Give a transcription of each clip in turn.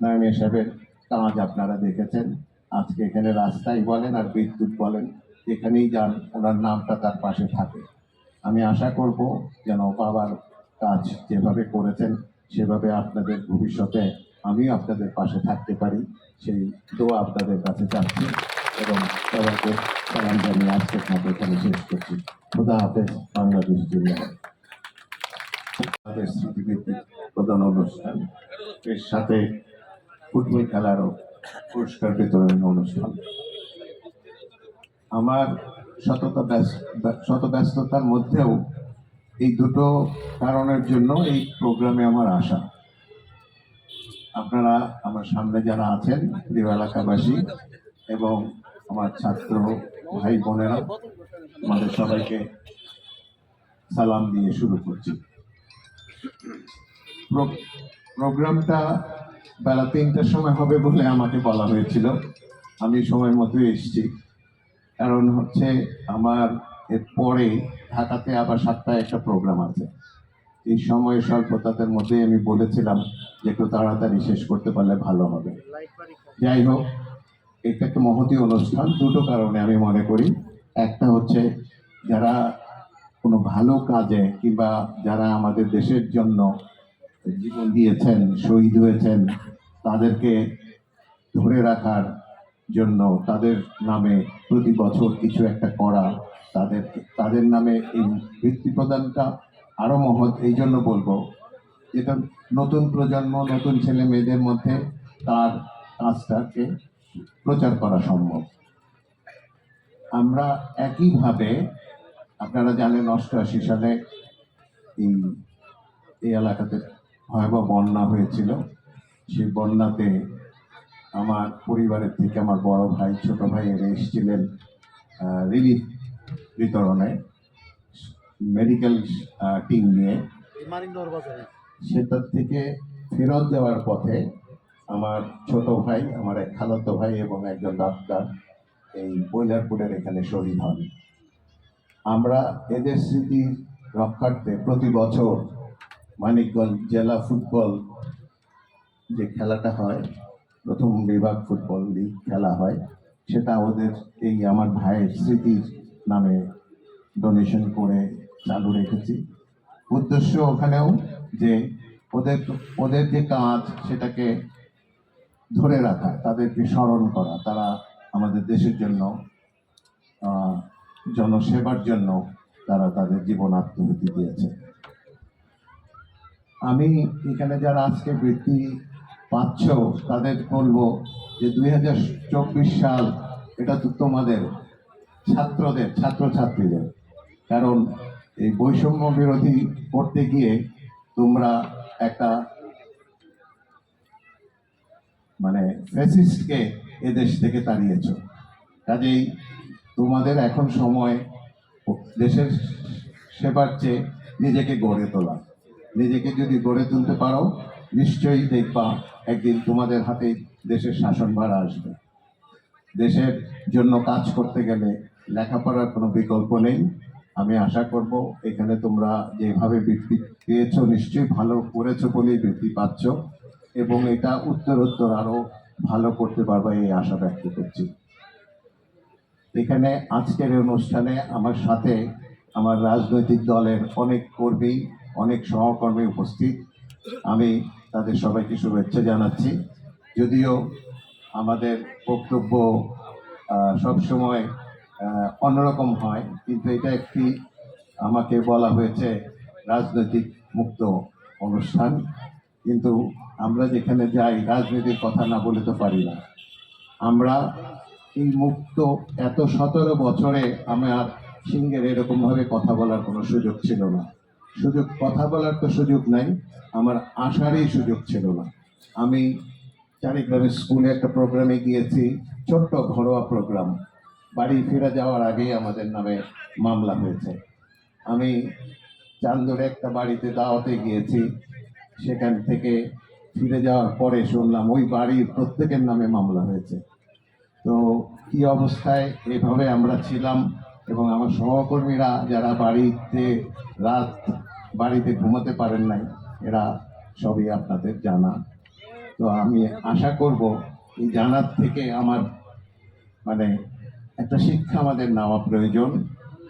নয়নিয়া সাহেবের কাজ আপনারা দেখেছেন। আজকে এখানে রাস্তায় বলেন আর বিদ্যুৎ বলেন যেখানেই যান, ওনার নামটা তার পাশে থাকে। আমি আশা করব যেন বাবার কাজ যেভাবে করেছেন, সেভাবে আপনাদের ভবিষ্যতে আমিও আপনাদের পাশে থাকতে পারি। সেই দোয়া আপনাদের কাছে চাচ্ছি এবং সবাইকে সালাম জানিয়ে আজকের মতো এখানে শেষ করছি। খুদা হাফেজ, বাংলাদেশ জিন্দাবাদ আমাদের স্মৃতিভিত্তিক প্রধান অনুষ্ঠান, এর সাথে ফুটবল খেলারও পুরস্কার বিতরণ অনুষ্ঠান। আমার ব্যস- শত ব্যস্ততার মধ্যেও এই দুটো কারণের জন্য এই প্রোগ্রামে আমার আসা আপনারা আমার সামনে যারা আছেন, প্রিয় এলাকাবাসী এবং আমার ছাত্র ভাই বোনেরা, আমাদের সবাইকে সালাম দিয়ে শুরু করছি। প্রো- প্রোগ্রামটা বেলা তিনটার সময় হবে বলে আমাকে বলা হয়েছিল। আমি সময় মতো এসেছি। কারণ হচ্ছে আমার এর পরে ঢাকাতে আবার সাতটায় একটা প্রোগ্রাম আছে। এই সময় স্বল্পতাদের মধ্যে আমি বলেছিলাম যে একটু তাড়াতাড়ি শেষ করতে পারলে ভালো হবে। যাই হোক, এটা একটা মহতি অনুষ্ঠান। দুটো কারণে আমি মনে করি। একটা হচ্ছে যারা কোনো ভালো কাজে কিংবা যারা আমাদের দেশের জন্য জীবন দিয়েছেন, শহীদ হয়েছেন, তাদেরকে ধরে রাখার জন্য তাদের নামে প্রতি বছর কিছু একটা করা, তাদের তাদের নামে এই বৃত্তি প্রদানটা আরও মহৎ, এই জন্য বলব, যেটা নতুন প্রজন্ম, নতুন ছেলে মেয়েদের মধ্যে তার কাজটাকে প্রচার করা সম্ভব। আমরা একইভাবে, আপনারা জানেন অষ্টআশি সালে এই এলাকাতে ভয়াবহ বন্যা হয়েছিল। সেই বন্যাতে আমার পরিবারের থেকে আমার বড় ভাই, ছোট ভাই এরা এসেছিলেন রিলিফ বিতরণে। মেডিকেল টিম নিয়ে। সেটার থেকে ফেরত দেওয়ার পথে আমার ছোট ভাই, আমার এক খালাতো ভাই এবং একজন ডাক্তার এই বৈলারপুরের এখানে শহীদ হন। আমরা এদের স্মৃতি রক্ষার্থে প্রতি বছর মানিকগঞ্জ জেলা ফুটবল যে খেলাটা হয়, প্রথম বিভাগ ফুটবল লিগ খেলা হয়, সেটা ওদের এই আমার ভাইয়ের স্মৃতির নামে ডোনেশন করে চালু রেখেছি। উদ্দেশ্য ওখানেও যে ওদের ওদের যে কাজ সেটাকে ধরে রাখা, তাদেরকে স্মরণ করা, তারা আমাদের দেশের জন্য জনসেবার জন্য তারা তাদের জীবন আত্মহুতি দিয়েছে। আমি এখানে যারা আজকে বৃত্তি পাচ্ছ, তাদের বলব যে দুই হাজার চব্বিশ সাল এটা তো তোমাদের, ছাত্রদের, ছাত্রছাত্রীদের। কারণ এই বৈষম্য বিরোধী করতে গিয়ে তোমরা একটা মানে ফ্যাসিস্টকে এদেশ থেকে তাড়িয়েছ। কাজেই তোমাদের এখন সময় দেশের সেবার চেয়ে নিজেকে গড়ে তোলা। নিজেকে যদি গড়ে তুলতে পারো, নিশ্চয়ই দেখবা একদিন তোমাদের হাতে দেশের শাসনভার আসবে। দেশের জন্য কাজ করতে গেলে লেখাপড়ার কোনো বিকল্প নেই। আমি আশা করব এখানে তোমরা যেভাবে বৃত্তি পেয়েছ, নিশ্চয়ই ভালো করেছ বলেই বৃত্তি পাচ্ছ এবং এটা উত্তরোত্তর আরও ভালো করতে পারবে এই আশা ব্যক্ত করছি। এখানে আজকের অনুষ্ঠানে আমার সাথে আমার রাজনৈতিক দলের অনেক কর্মী অনেক সহকর্মী উপস্থিত। আমি তাদের সবাইকে শুভেচ্ছা জানাচ্ছি। যদিও আমাদের বক্তব্য সবসময় অন্যরকম হয়, কিন্তু এটা একটি আমাকে বলা হয়েছে রাজনৈতিক মুক্ত অনুষ্ঠান। কিন্তু আমরা যেখানে যাই, রাজনীতির কথা না বলে তো পারি না। আমরা এই মুক্ত এত সতেরো বছরে আমার সিংহের এরকম ভাবে কথা বলার কোনো সুযোগ ছিল না। সুযোগ, কথা বলার তো সুযোগ নাই। আমার আসারই সুযোগ ছিল না। আমি চারিগ্রামের স্কুলে একটা প্রোগ্রামে গিয়েছি, ছোট্ট ঘরোয়া প্রোগ্রাম। বাড়ি ফিরে যাওয়ার আগেই আমাদের নামে মামলা হয়েছে। আমি চান্দরে একটা বাড়িতে দাওয়াতে গিয়েছি। সেখান থেকে ফিরে যাওয়ার পরে শুনলাম ওই বাড়ির প্রত্যেকের নামে মামলা হয়েছে। তো কি অবস্থায় এভাবে আমরা ছিলাম এবং আমার সহকর্মীরা যারা বাড়িতে রাত বাড়িতে ঘুমাতে পারেন নাই, এরা সবই আপনাদের জানা। তো আমি আশা করব এই জানার থেকে আমার মানে একটা শিক্ষা আমাদের নেওয়া প্রয়োজন,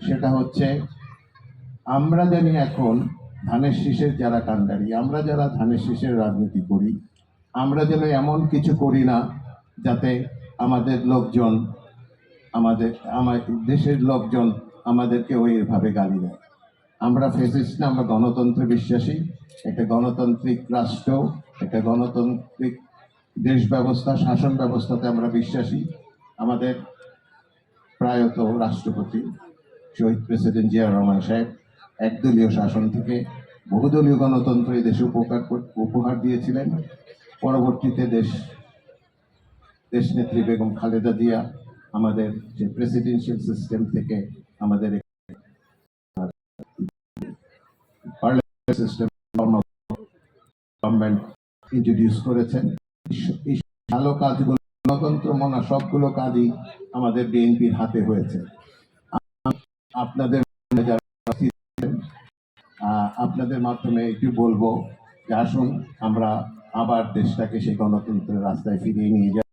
সেটা হচ্ছে আমরা জানি এখন ধানের শীষের যারা কাণ্ডারি, আমরা যারা ধানের শীষের রাজনীতি করি, আমরা যেন এমন কিছু করি না যাতে আমাদের লোকজন আমাদের, আমার দেশের লোকজন আমাদেরকে ওইভাবে গালি দেয়। আমরা ফেসিস্ট না, আমরা গণতন্ত্রে বিশ্বাসী। একটা গণতান্ত্রিক রাষ্ট্র, একটা গণতান্ত্রিক দেশ ব্যবস্থা, শাসন ব্যবস্থাতে আমরা বিশ্বাসী। আমাদের প্রায়ত রাষ্ট্রপতি শহীদ প্রেসিডেন্ট জিয়া রহমান সাহেব একদলীয় শাসন থেকে বহুদলীয় গণতন্ত্র এই দেশে উপকার উপহার দিয়েছিলেন। পরবর্তীতে দেশ, দেশনেত্রী বেগম খালেদা জিয়া আমাদের যে প্রেসিডেন্সিয়াল সিস্টেম থেকে আমাদের সিস্টেম গভর্নমেন্ট ইন্ট্রোডিউস করেছেন। ভালো কাজগুলো, গণতন্ত্র মনা সবগুলো কাজই আমাদের বিএনপির হাতে হয়েছে। আপনাদের আপনাদের মাধ্যমে একটু বলব যে আসুন, আমরা আবার দেশটাকে সেই গণতন্ত্রের রাস্তায় ফিরিয়ে নিয়ে যাই।